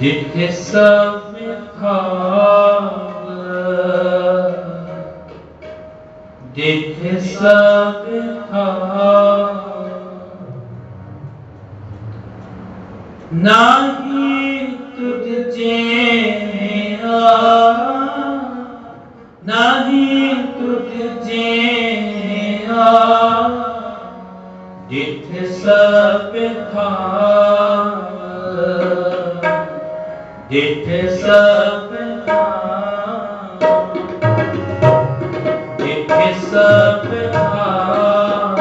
ਜਿੱਥੇ ਸਭ ਥਾਵ ਜਿੱਥੇ ਸਭ ਥਾਵ ਨਾਹੀ ਤੁਧ ਜੇਰਾ ਜਿੱਥੇ ਸਭ ਥਾਵ ਜਿੱਥੇ ਸਭ ਥਾਵ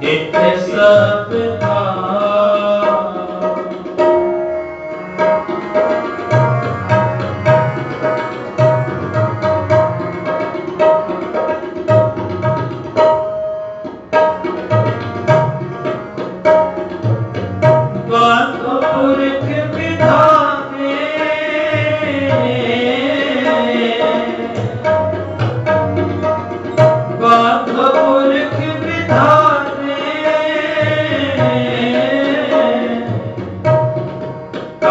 ਜਿੱਥੇ ਸਭ ਥਾਵ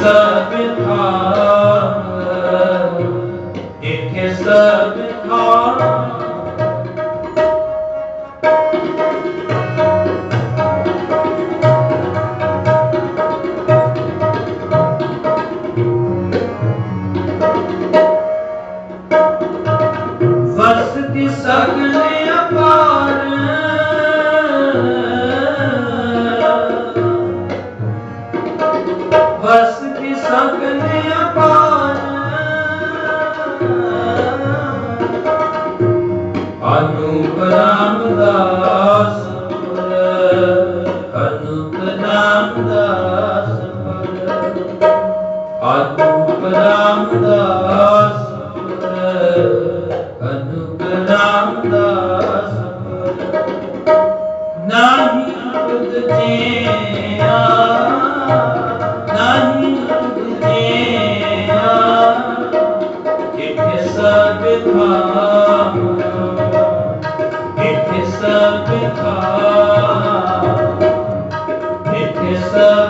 ਸਭ ਥਾਂ ਇੱਥੇ ਸਭ ਥਾਂ। ਵਸਤੀ ਸਗਲ ਅਪਾਰ ਅਨੂਪ ਰਾਮਦਾਸ ਪੁਰ ਅਨੂਪ ਰਾਮਦਾਸ ਪੁਰ ਅਨੂਪ ਰਾਮਦਾਸ ਪੁਰ ਅਨੂਪ ਰਾਮਦਾਸ ਪੁਰ ਨਾਹੀ ਤੁਧ ਜੀਆ ਸਭ ਥਾਂ ਜਿੱਥੇ ਸਭ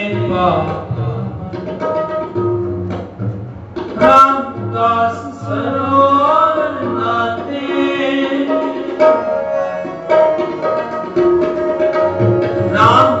ਨਾਮ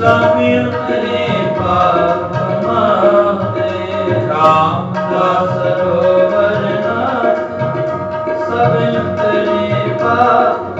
ਸਭਿ ਤੇਰੇ ਪਾਪ ਮਾਤੇ ਰਾਮ ਦਾ ਸਰੋਵਰ ਨਾਥ ਸਭਿ ਤੇਰੇ ਪਾਪ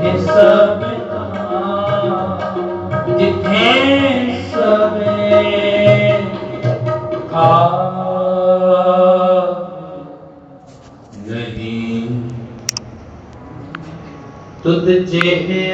It's a 你